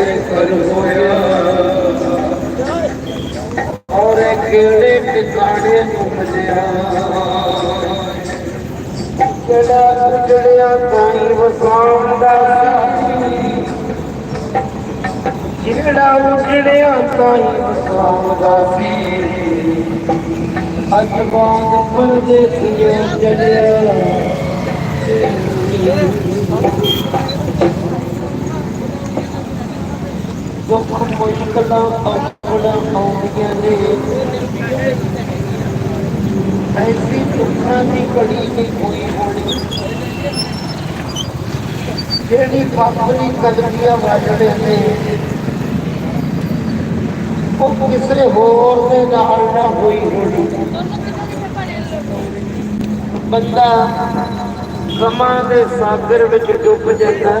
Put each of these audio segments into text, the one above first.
ਤੇ ਕਿਹੜੇ ਟਿਕਾਣੇ ਨੂੰ ਮਿਲਿਆ ਕਿਹੜਾ ਉਜੜਿਆ ਤਾਈ ਵਸਾਉਂਦਾ ਸੀ ਜਿਹੜਾ ਉਜੜਿਆ ਤਾਈ ਵਸਾਉਂਦਾ ਸੀ ਅੱਜ ਬਾਦ ਪਰਦੇਸੀਏ ਜੜਿਆ ਦੁੱਖ ਮੁਸ਼ਕਲਾਂ ਔਕੜਾਂ ਆਉਂਦੀਆਂ ਨੇ। ਐਸੀ ਦੁੱਖਾਂ ਦੀ ਘੜੀ ਨਹੀਂ ਕੋਈ ਹੋਣੀ। ਜਿਹੜੀ ਖਾਪਰੀ ਕਦਮੀਆਂ ਵਾਜੜੇ ਨੇ, ਉਹ ਕਿਸੇ ਹੋਰ ਦੇ ਨਾਲ ਨਾ ਹੋਈ ਹੋਣੀ। ਬੰਦਾ ਗਮਾਂ ਦੇ ਸਾਗਰ ਵਿੱਚ ਡੁੱਬ ਜਾਂਦਾ।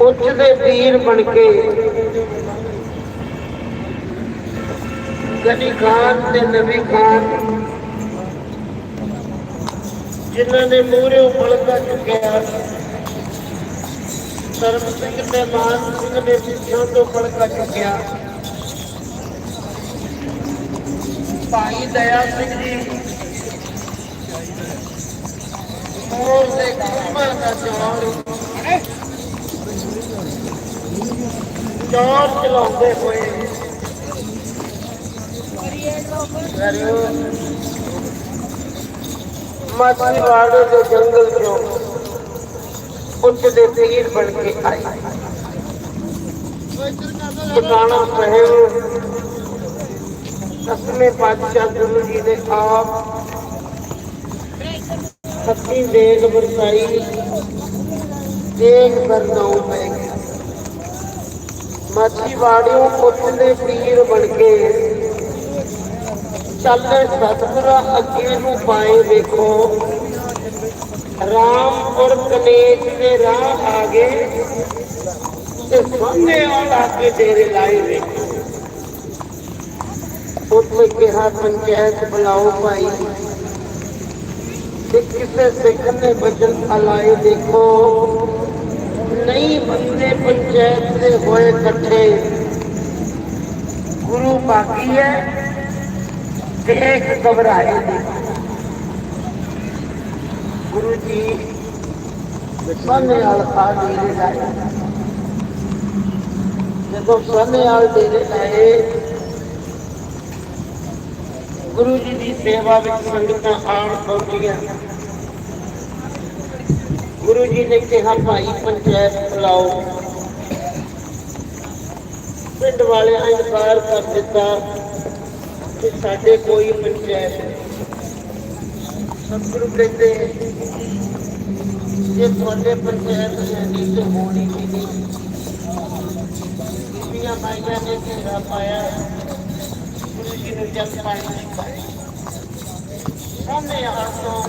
ਉੱਚ ਦੇ ਵੀਰ ਬਣ ਕੇ ਗਨੀ ਖਾਨ ਤੇ ਨਬੀ ਖਾਨ, ਜਿਨ੍ਹਾਂ ਨੇ ਮੂਹਰੇ ਫਲਕਾ ਚੁੱਕਿਆ ਸਰਬ ਸਿੰਘ ਤੇ ਮਾਨ ਸਿੰਘ ਨੇ ਪਿੱਛੋਂ ਤੋਂ ਫਲਕਾ ਚੁੱਕਿਆ। ਭਾਈ ਦਇਆ ਸਿੰਘ ਜੀ, ਮੋਰ ਦੇ ਕੁੰਮਾਂ ਦਾ ਚੌਰ ਚੌਰ ਚਲਾਉਂਦੇ ਹੋਏ। ਮਾਛੀਵਾੜੇ ਦੇ ਜੰਗਲ ਚੋਂ ਉੱਚ ਦੇ ਪੀਰ ਬਣ ਕੇ ਆਏ। ਟਿਕਾਣਾ ਸਾਹਿਬ ਦਸਵੇਂ ਪਾਤਸ਼ਾਹ ਗੁਰੂ ਜੀ ਦੇ ਆਪ ਸੱਤੀ ਦੇਗ ਵਰਸਾਈ ਦੇਗ ਵਰਨਾਉ ਪੈ ਗਿਆ ਮਾਛੀਵਾੜਿਓਂ ਉੱਚ ਦੇ ਪੀਰ ਬਣ ਕੇ ਚੱਲੇ ਸਤਿਗੁਰਾਂ ਅੱਗੇ ਨੂੰ ਪਾਏ ਵੇਖੋ ਰਾਮਪੁਰ ਕਨੇਜ ਦੇ ਰਾਹ ਆ ਗਏ ਤੇ ਸਾਹਮਣੇ ਆ ਕੇ ਡੇਰੇ ਲਾਏ ਵੇਖੋ ਉੱਥੇ ਕਿਹਾ ਪੰਚਾਇਤ ਬੁਲਾਓ ਭਾਈ ਤੇ ਕਿਸੇ ਸਿੱਖ ਨੇ ਬਚਨ ਹਲਾਏ ਦੇਖੋ ਨਹੀਂ ਬੰਦੇ ਪੰਚਾਇਤ ਦੇ ਹੋਏ ਇਕੱਠੇ। ਗੁਰੂ ਬਾਕੀ ਹੈ, ਦੇਖ ਘਬਰਾਏ ਨੇ। ਗੁਰੂ ਜੀ ਸਾਹਮਣੇ ਵਾਲ ਆ ਡੇਰੇ ਲਾਏ ਜਦੋਂ ਸਾਹਮਣੇ ਵਾਲ ਡੇਰੇ ਲਾਏ ਗੁਰੂ ਜੀ ਦੀ ਸੇਵਾ ਵਿੱਚ ਸੰਗਤਾਂ ਆਣ ਪਹੁੰਚੀਆਂ। ਗੁਰੂ ਜੀ ਨੇ ਕਿਹਾ ਭਾਈ ਪੰਚਾਇਤ ਬੁਲਾਓ ਪਿੰਡ ਵਾਲਿਆਂ ਇਨਕਾਰ ਕਰ ਦਿੱਤਾ ਕਿ ਸਾਡੇ ਕੋਈ ਪੰਚਾਇਤ ਨਹੀਂ ਸਤਿਗੁਰੂ ਕਹਿੰਦੇ ਜੇ ਤੁਹਾਡੇ ਪੰਚਾਇਤ ਨਹੀਂ ਤੇ ਹੋਣੀ ਵੀ ਨਹੀਂ ਬੀਬੀਆਂ ਮਾਈਆਂ ਨੇ ਘੇਰਾ ਪਾਇਆ ਗੁਰੂ ਜੀ ਨੂੰ ਜਲ ਪਾਣੀ ਨਹੀਂ ਪਾਇਆ ਸਾਹਮਣੇ ਆ ਤੋਂ